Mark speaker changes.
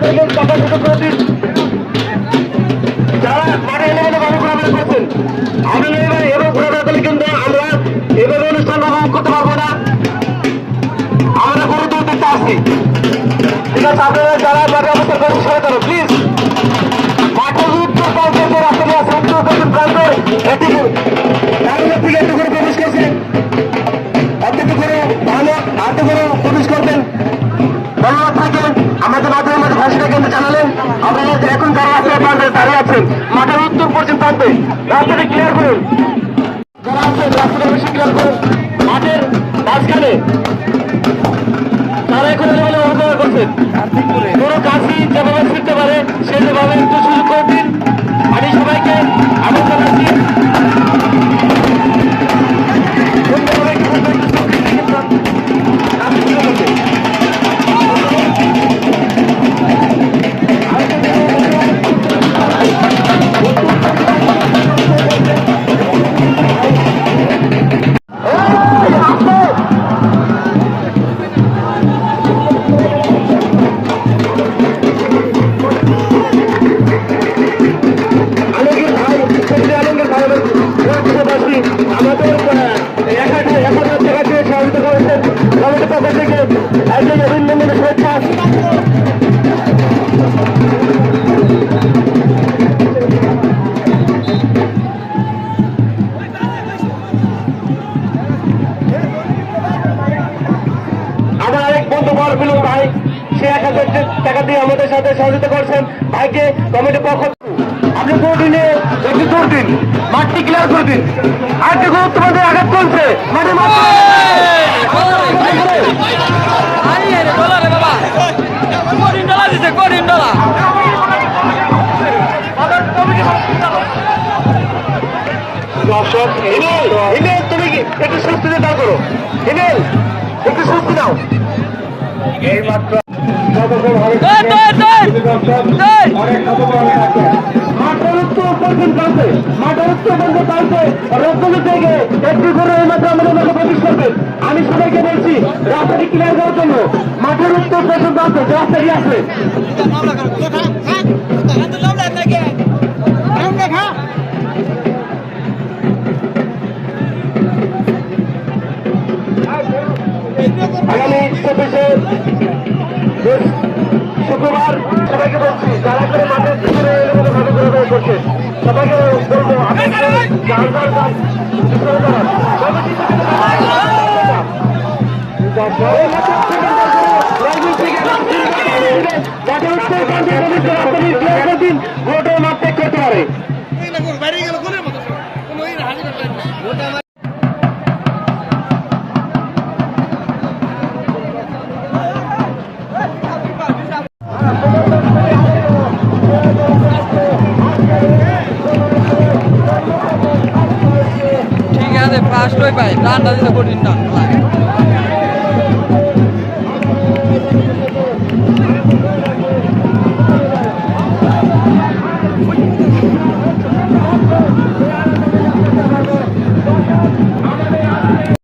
Speaker 1: তাদেরকে টাকা শুধু করে দিন যারা মাঠে এলে গেলে ভালো ঘোরাফেরা করছেন আমি এবার এবার ঘোরাফেরা করলে কিন্তু আমরা এভাবে অনুষ্ঠান করতে পারব আসছি। মাঠে প্লিজ মাঠের উত্তর প্রান্তে যে রাস্তাটি আছে উত্তর পশ্চিম এটি প্রান্তে রাস্তাটা ক্লিয়ার করুন। যারা আছেন রাস্তাটা বেশি ক্লিয়ার করুন। মাঠের মাঝখানে। তারা এখন করছেন। হাজার টাকা দিয়ে আমাদের সাথে সহযোগিতা করছেন ভাইকে কমিটির পক্ষ আপনি কোর্টিনে একটু জোর দিন। মাঠটি ক্লিয়ার করে দিন। আর একটু গুরুত্বপূর্ণ আঘাত চলছে। দর্শক হিমেল তুমি একটু সুস্থিতে দাঁড় করো। হিমেল একটু সুস্থি নাও এই আমি সবাইকে বলছি রাস্তাটি ক্লিয়ার করার জন্য মাঠের উত্তর পর্যন্ত আছে রাস্তাটি আছে। শুক্রবার সবাইকে বলছি যারা করে মাঠের ভিতরে এরকম ভাবে ঘোরাঘুরি করছে। সবাইকে বলব আপনারা যার যার
Speaker 2: হই পাই টানটা দিতে কোটিন টান